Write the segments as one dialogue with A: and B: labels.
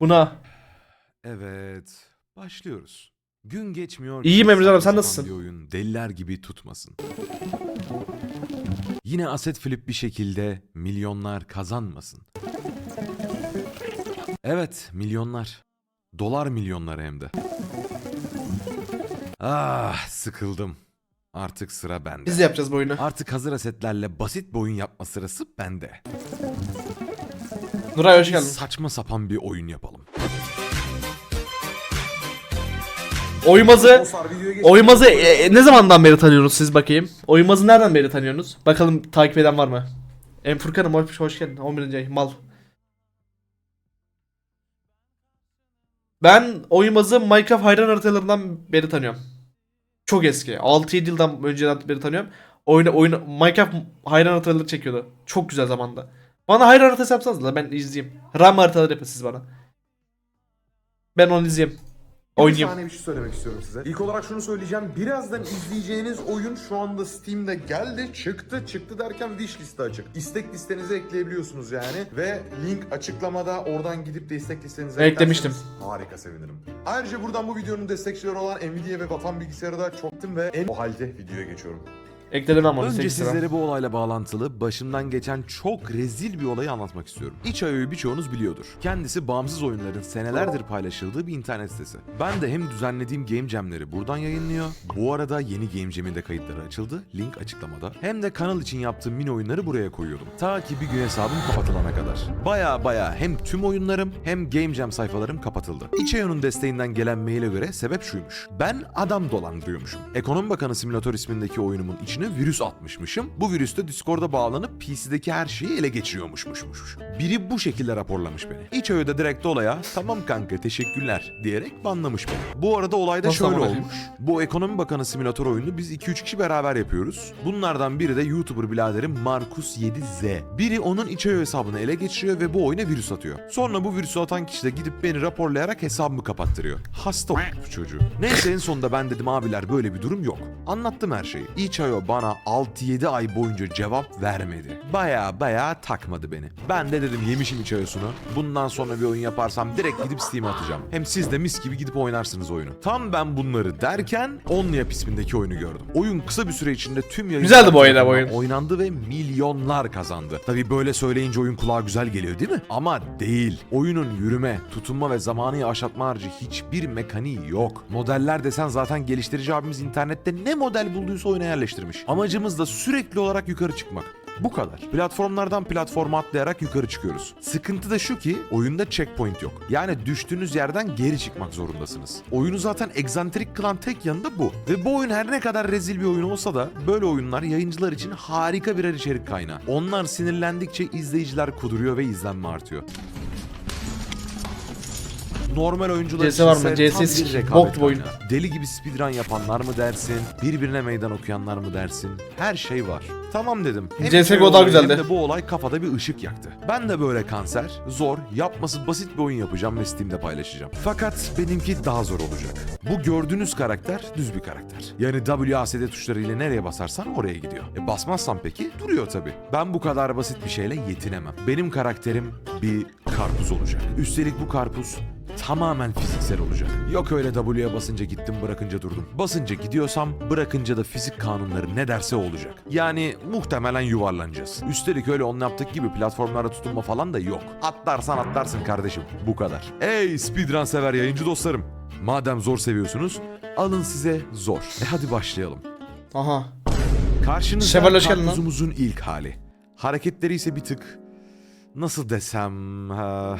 A: Buna.
B: Evet, başlıyoruz. Gün geçmiyor.
A: İyiyim
B: ki
A: Emre Canım, sen nasılsın?
B: Bir oyun deliler gibi tutmasın. Yine aset flip bir şekilde milyonlar kazanmasın. Evet, milyonlar. Dolar milyonları hem de. Ah, sıkıldım. Artık sıra bende.
A: Biz de yapacağız bu oyunu.
B: Artık hazır asetlerle basit bir oyun yapma sırası bende.
A: Nuray hoş geldin.
B: saçma sapan bir oyun yapalım.
A: Oymaz'ı Oymaz'ı e, e, ne zamandan beri tanıyorsunuz siz bakayım? Oymaz'ı nereden beri tanıyorsunuz? Bakalım takip eden var mı? Em Furkan'ım hoş, hoş geldin. 11. ay mal. Ben Oymaz'ı Minecraft hayran haritalarından beri tanıyorum. Çok eski. 6-7 yıldan önceden beri tanıyorum. Oyna, oyna, Minecraft hayran haritaları çekiyordu. Çok güzel zamanda. Bana hayran haritası yapsanız da ben izleyeyim. RAM haritaları yapın siz bana. Ben onu izleyeyim.
C: Bir
A: Oynayayım.
C: saniye bir şey söylemek istiyorum size. İlk olarak şunu söyleyeceğim. Birazdan izleyeceğiniz oyun şu anda Steam'de geldi, çıktı, çıktı derken wishlist'te açık. İstek listenize ekleyebiliyorsunuz yani. Ve link açıklamada oradan gidip de istek listenize
A: Eklemiştim.
C: eklerseniz Harika sevinirim. Ayrıca buradan bu videonun destekçileri olan Nvidia ve Vatan Bilgisayarı da çoktum ve en o halde videoya geçiyorum.
A: Ekledim onu.
B: Önce
A: 8 lira.
B: sizlere bu olayla bağlantılı başımdan geçen çok rezil bir olayı anlatmak istiyorum. İçayo'yu birçoğunuz biliyordur. Kendisi bağımsız oyunların senelerdir paylaşıldığı bir internet sitesi. Ben de hem düzenlediğim Game Jam'leri buradan yayınlıyor. Bu arada yeni Game Jam'in de kayıtları açıldı. Link açıklamada. Hem de kanal için yaptığım mini oyunları buraya koyuyordum. Ta ki bir gün hesabım kapatılana kadar. Baya baya hem tüm oyunlarım hem Game Jam sayfalarım kapatıldı. İçayo'nun desteğinden gelen maile göre sebep şuymuş. Ben adam dolandırıyormuşum. Ekonomi Bakanı Simülatör ismindeki oyunumun içine virüs atmışmışım. Bu virüs de Discord'a bağlanıp PC'deki her şeyi ele geçiriyormuşmuşmuş. Biri bu şekilde raporlamış beni. İçayo da direkt olaya tamam kanka teşekkürler diyerek banlamış beni. Bu arada olayda
A: Nasıl
B: şöyle olmuş. Bu Ekonomi Bakanı Simülatör oyununu biz 2-3 kişi beraber yapıyoruz. Bunlardan biri de YouTuber biraderim Markus 7Z. Biri onun İçayo hesabını ele geçiriyor ve bu oyuna virüs atıyor. Sonra bu virüsü atan kişi de gidip beni raporlayarak hesabımı kapattırıyor. Hasta bu çocuğu. Neyse en sonunda ben dedim abiler böyle bir durum yok. Anlattım her şeyi. İçayo bana 6-7 ay boyunca cevap vermedi. Baya baya takmadı beni. Ben de dedim yemişim İçayo'sunu. Bundan sonra bir oyun yaparsam direkt gidip Steam'e atacağım. Hem siz de mis gibi gidip oynarsınız oyunu. Tam ben bunları derken OnlyUp ismindeki oyunu gördüm. Oyun kısa bir süre içinde tüm yayıncılar
A: Güzeldi bu oyun, bu oyun.
B: oynandı ve milyonlar kazandı. Tabi böyle söyleyince oyun kulağa güzel geliyor değil mi? Ama değil. Oyunun yürüme, tutunma ve zamanı yavaşlatma harici hiçbir mekaniği yok. Modeller desen zaten geliştirici abimiz internette ne model bulduysa oyuna yerleştirmiş. Amacımız da sürekli olarak yukarı çıkmak. Bu kadar. Platformlardan platforma atlayarak yukarı çıkıyoruz. Sıkıntı da şu ki oyunda checkpoint yok. Yani düştüğünüz yerden geri çıkmak zorundasınız. Oyunu zaten egzantrik kılan tek yanı da bu. Ve bu oyun her ne kadar rezil bir oyun olsa da böyle oyunlar yayıncılar için harika birer içerik kaynağı. Onlar sinirlendikçe izleyiciler kuduruyor ve izlenme artıyor. Normal oyuncular
A: CS var mı? CS bok gibi oyun.
B: Deli gibi speedrun yapanlar mı dersin? Birbirine meydan okuyanlar mı dersin? Her şey var. Tamam dedim. Hem
A: CS:GO
B: şey
A: daha güzeldi.
B: Hem de bu olay kafada bir ışık yaktı. Ben de böyle kanser, zor, yapması basit bir oyun yapacağım ve Steam'de paylaşacağım. Fakat benimki daha zor olacak. Bu gördüğünüz karakter düz bir karakter. Yani WASD tuşlarıyla nereye basarsan oraya gidiyor. E basmazsan peki duruyor tabi. Ben bu kadar basit bir şeyle yetinemem. Benim karakterim bir karpuz olacak. Üstelik bu karpuz tamamen fiziksel olacak. Yok öyle W'ye basınca gittim bırakınca durdum. Basınca gidiyorsam bırakınca da fizik kanunları ne derse o olacak. Yani muhtemelen yuvarlanacağız. Üstelik öyle onun yaptık gibi platformlara tutunma falan da yok. Atlarsan atlarsın kardeşim. Bu kadar. Ey speedrun sever yayıncı dostlarım. Madem zor seviyorsunuz alın size zor. E hadi başlayalım.
A: Aha.
B: Karşınızda
A: Şevval hoş geldin lan.
B: karpuzumuzun ilk hali. Hareketleri ise bir tık nasıl desem... ha,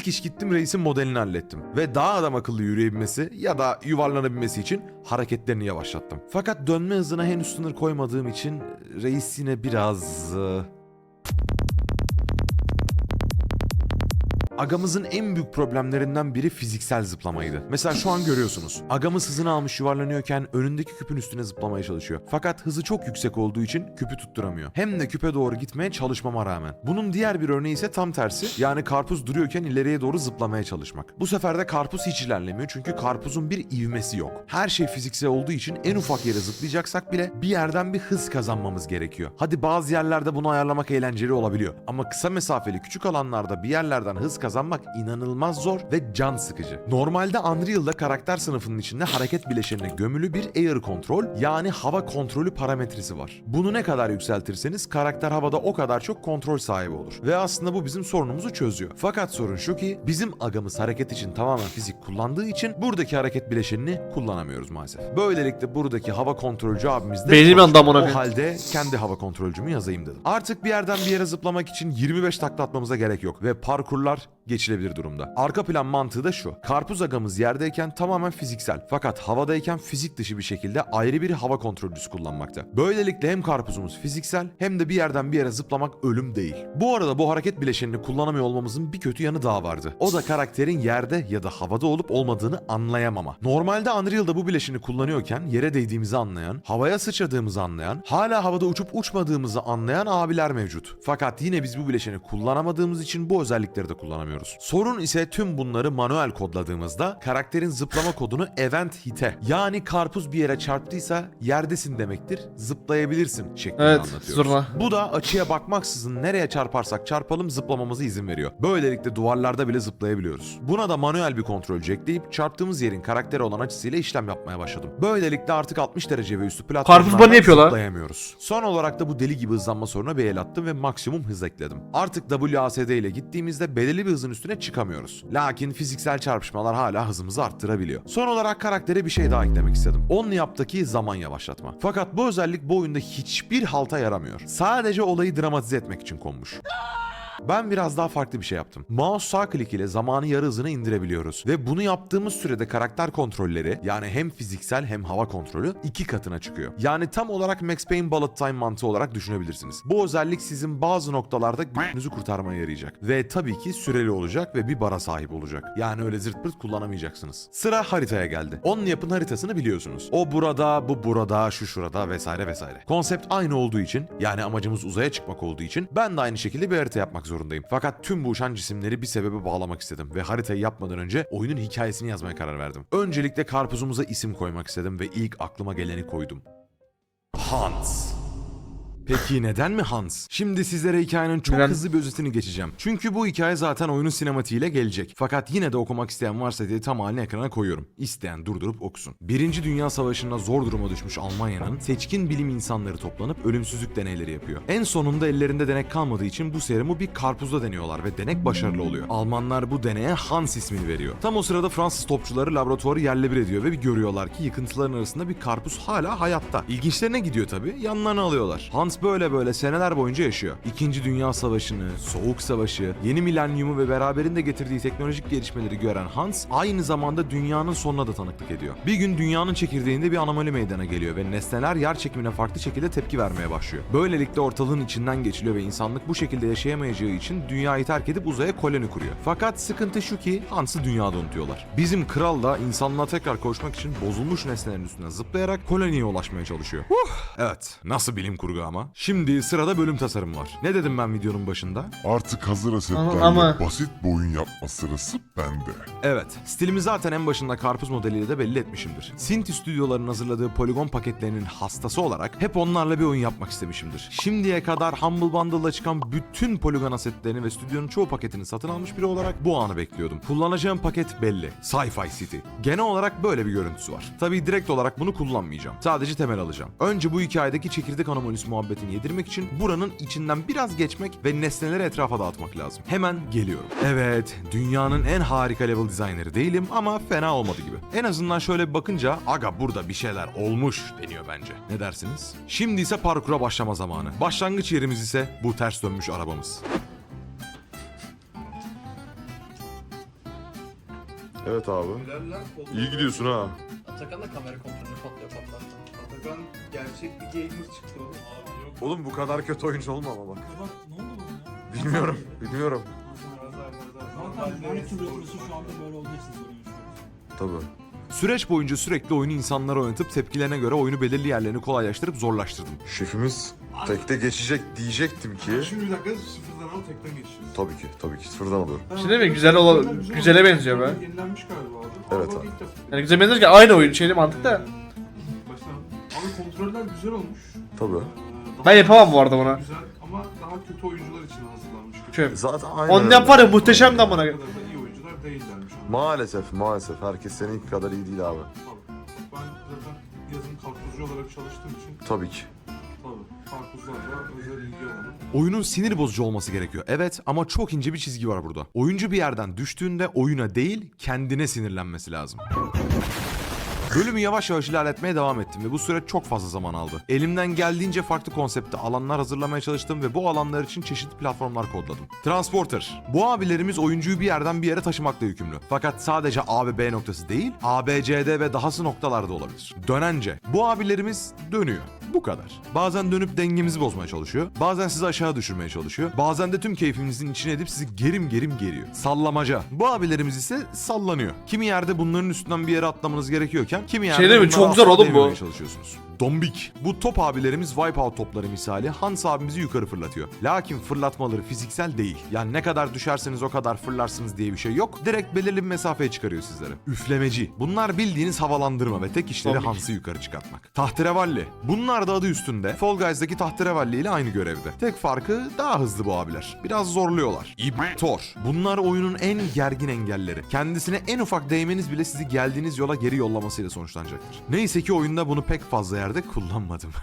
B: İlk iş gittim reisin modelini hallettim. Ve daha adam akıllı yürüyebilmesi ya da yuvarlanabilmesi için hareketlerini yavaşlattım. Fakat dönme hızına henüz sınır koymadığım için reis yine biraz... Agamızın en büyük problemlerinden biri fiziksel zıplamaydı. Mesela şu an görüyorsunuz. Agamız hızını almış yuvarlanıyorken önündeki küpün üstüne zıplamaya çalışıyor. Fakat hızı çok yüksek olduğu için küpü tutturamıyor. Hem de küpe doğru gitmeye çalışmama rağmen. Bunun diğer bir örneği ise tam tersi. Yani karpuz duruyorken ileriye doğru zıplamaya çalışmak. Bu sefer de karpuz hiç ilerlemiyor çünkü karpuzun bir ivmesi yok. Her şey fiziksel olduğu için en ufak yere zıplayacaksak bile bir yerden bir hız kazanmamız gerekiyor. Hadi bazı yerlerde bunu ayarlamak eğlenceli olabiliyor. Ama kısa mesafeli küçük alanlarda bir yerlerden hız kazanmak inanılmaz zor ve can sıkıcı. Normalde Unreal'da karakter sınıfının içinde hareket bileşenine gömülü bir air control yani hava kontrolü parametresi var. Bunu ne kadar yükseltirseniz karakter havada o kadar çok kontrol sahibi olur. Ve aslında bu bizim sorunumuzu çözüyor. Fakat sorun şu ki bizim agamız hareket için tamamen fizik kullandığı için buradaki hareket bileşenini kullanamıyoruz maalesef. Böylelikle buradaki hava kontrolcü abimiz de
A: Beynim yandı amına
B: o halde kendi hava kontrolcümü yazayım dedim. Artık bir yerden bir yere zıplamak için 25 takla atmamıza gerek yok ve parkurlar geçilebilir durumda. Arka plan mantığı da şu. Karpuz agamız yerdeyken tamamen fiziksel fakat havadayken fizik dışı bir şekilde ayrı bir hava kontrolcüsü kullanmakta. Böylelikle hem karpuzumuz fiziksel hem de bir yerden bir yere zıplamak ölüm değil. Bu arada bu hareket bileşenini kullanamıyor olmamızın bir kötü yanı daha vardı. O da karakterin yerde ya da havada olup olmadığını anlayamama. Normalde Unreal'da bu bileşeni kullanıyorken yere değdiğimizi anlayan, havaya sıçradığımızı anlayan, hala havada uçup uçmadığımızı anlayan abiler mevcut. Fakat yine biz bu bileşeni kullanamadığımız için bu özellikleri de kullanamıyoruz. Sorun ise tüm bunları manuel kodladığımızda karakterin zıplama kodunu event hit'e yani karpuz bir yere çarptıysa yerdesin demektir, zıplayabilirsin şeklinde
A: Evet,
B: anlatıyoruz.
A: zurna.
B: Bu da açıya bakmaksızın nereye çarparsak çarpalım zıplamamıza izin veriyor. Böylelikle duvarlarda bile zıplayabiliyoruz. Buna da manuel bir kontrolcü ekleyip çarptığımız yerin karakteri olan açısıyla işlem yapmaya başladım. Böylelikle artık 60 derece ve üstü platformlardan zıplayamıyoruz. Son olarak da bu deli gibi hızlanma sorununa bir el attım ve maksimum hız ekledim. Artık WASD ile gittiğimizde belirli bir hızın üstüne çıkamıyoruz. Lakin fiziksel çarpışmalar hala hızımızı arttırabiliyor. Son olarak karaktere bir şey daha eklemek istedim. OnlyUp'taki zaman yavaşlatma. Fakat bu özellik bu oyunda hiçbir halta yaramıyor. Sadece olayı dramatize etmek için konmuş. Ben biraz daha farklı bir şey yaptım. Mouse sağ klik ile zamanı yarı hızına indirebiliyoruz. Ve bunu yaptığımız sürede karakter kontrolleri yani hem fiziksel hem hava kontrolü iki katına çıkıyor. Yani tam olarak Max Payne Bullet Time mantığı olarak düşünebilirsiniz. Bu özellik sizin bazı noktalarda gününüzü kurtarmaya yarayacak. Ve tabii ki süreli olacak ve bir bara sahip olacak. Yani öyle zırt pırt kullanamayacaksınız. Sıra haritaya geldi. Onun yapın haritasını biliyorsunuz. O burada, bu burada, şu şurada vesaire vesaire. Konsept aynı olduğu için yani amacımız uzaya çıkmak olduğu için ben de aynı şekilde bir harita yapmak zorundayım. Fakat tüm bu uçan cisimleri bir sebebe bağlamak istedim ve haritayı yapmadan önce oyunun hikayesini yazmaya karar verdim. Öncelikle karpuzumuza isim koymak istedim ve ilk aklıma geleni koydum. Hans. Peki neden mi Hans? Şimdi sizlere hikayenin çok
A: Neden?
B: hızlı bir özetini geçeceğim. Çünkü bu hikaye zaten oyunun sinematiğiyle gelecek. Fakat yine de okumak isteyen varsa diye tam halini ekrana koyuyorum. İsteyen durdurup okusun. Birinci Dünya Savaşı'nda zor duruma düşmüş Almanya'nın seçkin bilim insanları toplanıp ölümsüzlük deneyleri yapıyor. En sonunda ellerinde denek kalmadığı için bu serumu bir karpuzda deniyorlar ve denek başarılı oluyor. Almanlar bu deneye Hans ismini veriyor. Tam o sırada Fransız topçuları laboratuvarı yerle bir ediyor ve bir görüyorlar ki yıkıntıların arasında bir karpuz hala hayatta. İlginçlerine gidiyor tabi yanlarına alıyorlar. Hans böyle böyle seneler boyunca yaşıyor. İkinci Dünya Savaşı'nı, Soğuk Savaşı, yeni milenyumu ve beraberinde getirdiği teknolojik gelişmeleri gören Hans aynı zamanda dünyanın sonuna da tanıklık ediyor. Bir gün dünyanın çekirdeğinde bir anomali meydana geliyor ve nesneler yer çekimine farklı şekilde tepki vermeye başlıyor. Böylelikle ortalığın içinden geçiliyor ve insanlık bu şekilde yaşayamayacağı için dünyayı terk edip uzaya koloni kuruyor. Fakat sıkıntı şu ki Hans'ı dünyada unutuyorlar. Bizim kral da insanlığa tekrar koşmak için bozulmuş nesnelerin üstüne zıplayarak koloniye ulaşmaya çalışıyor. Evet, nasıl bilim kurgu ama? Şimdi sırada bölüm tasarım var. Ne dedim ben videonun başında?
D: Artık hazır asetlerle
A: Ama- ama-
D: basit bir oyun yapma sırası bende.
B: Evet, stilimi zaten en başında karpuz modeliyle de belli etmişimdir. Sinti stüdyoların hazırladığı poligon paketlerinin hastası olarak hep onlarla bir oyun yapmak istemişimdir. Şimdiye kadar Humble Bundle'da çıkan bütün poligon asetlerini ve stüdyonun çoğu paketini satın almış biri olarak bu anı bekliyordum. Kullanacağım paket belli. Sci-Fi City. Genel olarak böyle bir görüntüsü var. Tabii direkt olarak bunu kullanmayacağım. Sadece temel alacağım. Önce bu hikayedeki çekirdek anomalisi muhabbetini yedirmek için buranın içinden biraz geçmek ve nesneleri etrafa dağıtmak lazım. Hemen geliyorum. Evet, dünyanın en harika level designer'ı değilim ama fena olmadı gibi. En azından şöyle bir bakınca aga burada bir şeyler olmuş deniyor bence. Ne dersiniz? Şimdi ise parkura başlama zamanı. Başlangıç yerimiz ise bu ters dönmüş arabamız.
C: Evet abi. İyi gidiyorsun ha.
E: Atakan da kamera kontrolünü patlıyor patlattı.
F: Atakan gerçek bir gamer çıktı oğlum.
C: Oğlum bu kadar kötü oyuncu olma ama bak.
F: Bak ne oldu bana ya?
C: Bilmiyorum, bilmiyorum.
G: Zaten 12 yıl ötesi şu anda böyle olduğu için soruyoruz.
C: Tabii.
B: Süreç boyunca sürekli oyunu insanlara oynatıp tepkilerine göre oyunu belirli yerlerini kolaylaştırıp zorlaştırdım.
C: Şefimiz tekte geçecek diyecektim ki.
F: Şimdi bir dakika sıfırdan al tekten geçeceğiz.
C: Tabii ki, tabii ki. Sıfırdan alıyorum.
A: Şey değil mi? Güzel ola- güzele benziyor be.
F: Yenilenmiş galiba abi.
C: Evet abi.
A: Yani güzel benziyor ki aynı oyun şeyli mantık da.
F: Baştan. Abi kontroller güzel olmuş.
C: Tabii.
A: Ben yapamam bu arada buna.
F: Güzel ama daha kötü oyuncular için hazırlanmış.
A: Çöp.
C: Zaten aynen
A: Onun
C: öyle.
A: yapar ya muhteşem de amına.
F: Bu kadar da iyi oyuncular değillermiş.
C: Maalesef, maalesef. Herkes seninki kadar iyi değil abi.
F: Tabii. Ben zaten yazın karpuzcu olarak çalıştığım için
C: Tabii ki.
F: tabii karpuzlarla özel ilgi alanım.
B: Oyunun sinir bozucu olması gerekiyor. Evet ama çok ince bir çizgi var burada. Oyuncu bir yerden düştüğünde oyuna değil kendine sinirlenmesi lazım. Bölümü yavaş yavaş ilerletmeye devam ettim ve bu süreç çok fazla zaman aldı. Elimden geldiğince farklı konsepte alanlar hazırlamaya çalıştım ve bu alanlar için çeşitli platformlar kodladım. Transporter. Bu abilerimiz oyuncuyu bir yerden bir yere taşımakla yükümlü. Fakat sadece A ve B noktası değil, A, B, C, D ve dahası noktalarda olabilir. Dönence. Bu abilerimiz dönüyor. Bu kadar. Bazen dönüp dengemizi bozmaya çalışıyor. Bazen sizi aşağı düşürmeye çalışıyor. Bazen de tüm keyfimizin içine edip sizi gerim gerim geriyor. Sallamaca. Bu abilerimiz ise sallanıyor. Kimi yerde bunların üstünden bir yere atlamanız gerekiyorken kimi yerde
A: Şey değil mi?
B: bunlara
A: Çok zor
B: asla
A: oğlum bu.
B: değmemeye çalışıyorsunuz. Dombik. Bu top abilerimiz Wipeout topları misali Hans abimizi yukarı fırlatıyor. Lakin fırlatmaları fiziksel değil. Yani ne kadar düşerseniz o kadar fırlarsınız diye bir şey yok. Direkt belirli bir mesafeye çıkarıyor sizleri. Üflemeci. Bunlar bildiğiniz havalandırma ve tek işleri. Hans'ı yukarı çıkartmak. Tahterevalli. Bunlar da adı üstünde. Fall Guys'daki tahterevalli ile aynı görevde. Tek farkı daha hızlı bu abiler. Biraz zorluyorlar. İptor. Bunlar oyunun en gergin engelleri. Kendisine en ufak değmeniz bile sizi geldiğiniz yola geri yollamasıyla sonuçlanacaktır. Neyse ki oyunda bunu pek fazla yerde kullanmadım.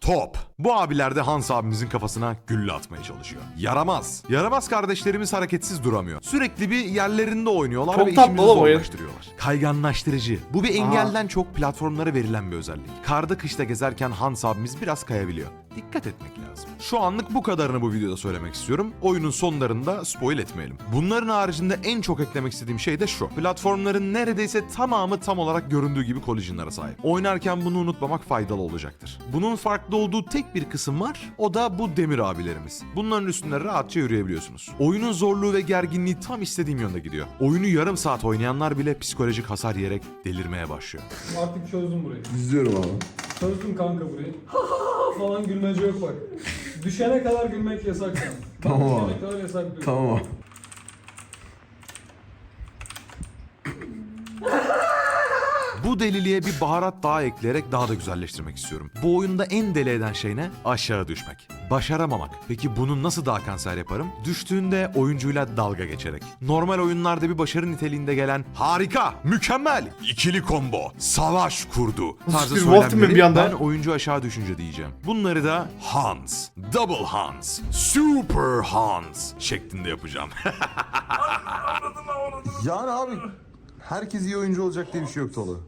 B: Top. Bu abiler de Hans abimizin kafasına gülle atmaya çalışıyor. Yaramaz. Yaramaz kardeşlerimiz hareketsiz duramıyor. Sürekli bir yerlerinde oynuyorlar
A: Çok
B: ve işimizi zorlaştırıyorlar. Kayganlaştırıcı. Bu bir engelden çok platformlara verilen bir özellik. Karda kışta gezerken Hans abimiz biraz kayabiliyor. Dikkat etmek lazım. Şu anlık bu kadarını bu videoda söylemek istiyorum. Oyunun sonlarında spoil etmeyelim. Bunların haricinde en çok eklemek istediğim şey de şu. Platformların neredeyse tamamı tam olarak göründüğü gibi collision'lara sahip. Oynarken bunu unutmamak faydalı olacaktır. Bunun farklı olduğu tek bir kısım var. O da bu demir abilerimiz. Bunların üstünde rahatça yürüyebiliyorsunuz. Oyunun zorluğu ve gerginliği tam istediğim yönde gidiyor. Oyunu yarım saat oynayanlar bile psikolojik hasar yiyerek delirmeye başlıyor.
G: Artık çözdüm burayı.
C: İzliyorum abi.
G: Çözdüm kanka burayı. falan gülmece yok bak. Düşene kadar gülmek yasak.
C: Tamam abi.
G: Düşene kadar yasak.
C: Tamam.
B: Bu deliliğe bir baharat daha ekleyerek daha da güzelleştirmek istiyorum. Bu oyunda en deli eden şey ne? Aşağı düşmek. Başaramamak. Peki bunu nasıl daha kanser yaparım? Düştüğünde oyuncuyla dalga geçerek. Normal oyunlarda bir başarı niteliğinde gelen harika, mükemmel, ikili combo, savaş kurdu tarzı
A: Bir
B: söylemleri
A: bir anda-
B: ben oyuncu aşağı düşünce diyeceğim. Bunları da Hans, Double Hans, Super Hans şeklinde yapacağım.
C: Yani abi herkes iyi oyuncu olacak diye bir şey yok Tolu.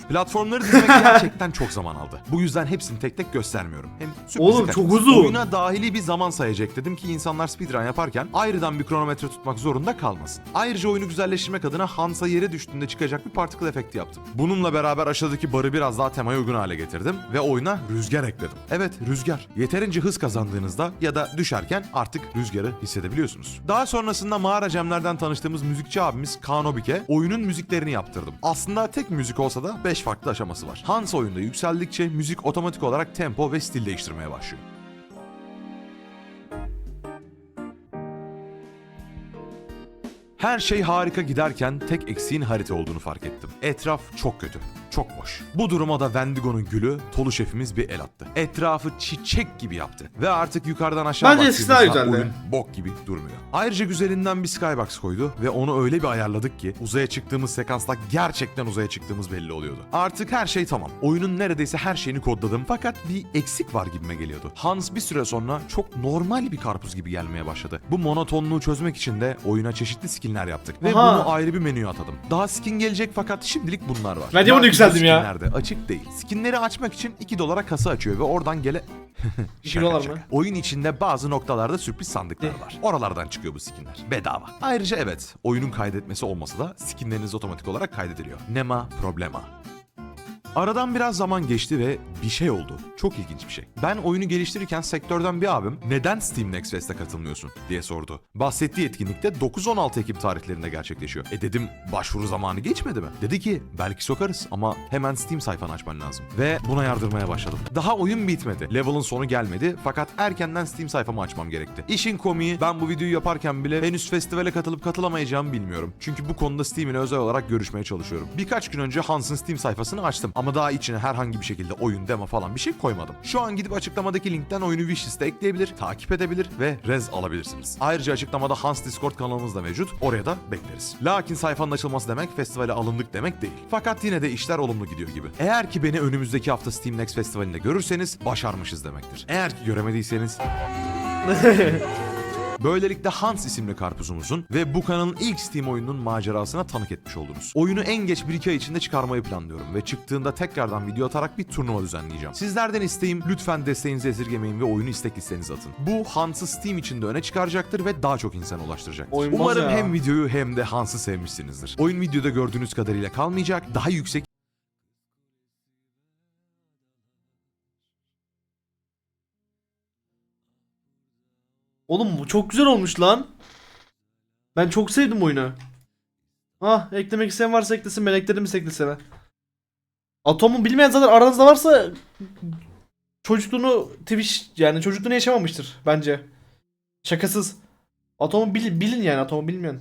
B: Platformları dizmek gerçekten çok zaman aldı. Bu yüzden hepsini tek tek göstermiyorum. Hem sürprizi
A: Oğlum,
B: kaçmasın.
A: çok uzun.
B: Oyuna dahili bir zaman sayacak dedim ki insanlar speedrun yaparken ayrıdan bir kronometre tutmak zorunda kalmasın. Ayrıca oyunu güzelleştirmek adına Hans'a yere düştüğünde çıkacak bir particle efekti yaptım. Bununla beraber aşağıdaki barı biraz daha temaya uygun hale getirdim ve oyuna rüzgar ekledim. Evet rüzgar. Yeterince hız kazandığınızda ya da düşerken artık rüzgarı hissedebiliyorsunuz. Daha sonrasında mağara cemlerden tanıştığımız müzikçi abimiz Kaan Obike oyunun müziklerini yaptırdım. Aslında tek müzik olsa da 5 farklı aşaması var. Hans oyunda yükseldikçe müzik otomatik olarak tempo ve stil değiştirmeye başlıyor. Her şey harika giderken tek eksiğin harita olduğunu fark ettim. Etraf çok kötü. Çok boş. Bu duruma da Wendigo'nun gülü Tolu şefimiz bir el attı. Etrafı çiçek gibi yaptı. Ve artık yukarıdan aşağı
A: Bence eskisi daha
B: baktığımızda
A: güzeldi.
B: oyun bok gibi durmuyor. Ayrıca güzelinden bir skybox koydu ve onu öyle bir ayarladık ki uzaya çıktığımız sekansla gerçekten uzaya çıktığımız belli oluyordu. Artık her şey tamam. Oyunun neredeyse her şeyini kodladım fakat bir eksik var gibime geliyordu. Hans bir süre sonra çok normal bir karpuz gibi gelmeye başladı. Bu monotonluğu çözmek için de oyuna çeşitli skinler yaptık ve
A: Aha.
B: bunu ayrı bir menüye atadım. Daha skin gelecek fakat şimdilik bunlar var.
A: Bence bunu
B: Lakin bu
A: yükseldim ya.
B: skinler de açık değil. Skinleri açmak için 2 dolara kasa açıyor ve oradan gele... Şaka
A: dolar mı?
B: Oyun içinde bazı noktalarda sürpriz sandıklar var. Oralardan çıkıyor bu skinler. Bedava. Ayrıca evet, oyunun kaydetmesi olmasa da skinleriniz otomatik olarak kaydediliyor. Nema problema. Aradan biraz zaman geçti ve bir şey oldu. Çok ilginç bir şey. Ben oyunu geliştirirken sektörden bir abim neden Steam Next Fest'e katılmıyorsun diye sordu. Bahsettiği etkinlikte 9-16 Ekim tarihlerinde gerçekleşiyor. E dedim başvuru zamanı geçmedi mi? Dedi ki belki sokarız ama hemen Steam sayfanı açman lazım. Ve buna yardırmaya başladım. Daha oyun bitmedi. Level'ın sonu gelmedi fakat erkenden Steam sayfamı açmam gerekti. İşin komiği ben bu videoyu yaparken bile henüz festivale katılıp katılamayacağımı bilmiyorum. Çünkü bu konuda Steam ile özel olarak görüşmeye çalışıyorum. Birkaç gün önce Hans'ın Steam sayfasını açtım ama daha içine herhangi bir şekilde oyun, demo falan bir şey koymadım. Şu an gidip açıklamadaki linkten oyunu wishlist'e ekleyebilir, takip edebilir ve rez alabilirsiniz. Ayrıca açıklamada Hans Discord kanalımız da mevcut. Oraya da bekleriz. Lakin sayfanın açılması demek festivale alındık demek değil. Fakat yine de işler olumlu gidiyor gibi. Eğer ki beni önümüzdeki hafta Steam Next Festivali'nde görürseniz başarmışız demektir. Eğer ki göremediyseniz Böylelikle Hans isimli karpuzumuzun ve bu kanalın ilk Steam oyununun macerasına tanık etmiş oldunuz. Oyunu en geç 1-2 ay içinde çıkarmayı planlıyorum ve çıktığında tekrardan video atarak bir turnuva düzenleyeceğim. Sizlerden isteğim lütfen desteğinizi esirgemeyin ve oyunu istek listenize atın. Bu Hans'ı Steam içinde öne çıkaracaktır ve daha çok insana ulaştıracaktır.
A: Oymaz
B: Umarım
A: ya.
B: hem videoyu hem de Hans'ı sevmişsinizdir. Oyun videoda gördüğünüz kadarıyla kalmayacak, daha yüksek
A: Oğlum bu çok güzel olmuş lan. Ben çok sevdim oyunu. Ah eklemek isteyen varsa eklesin ben ekledim eklesene. Atom'u bilmeyen zaten aranızda varsa çocukluğunu Twitch yani çocukluğunu yaşamamıştır bence. Şakasız. Atom'u bil- bilin yani Atom'u bilmeyen.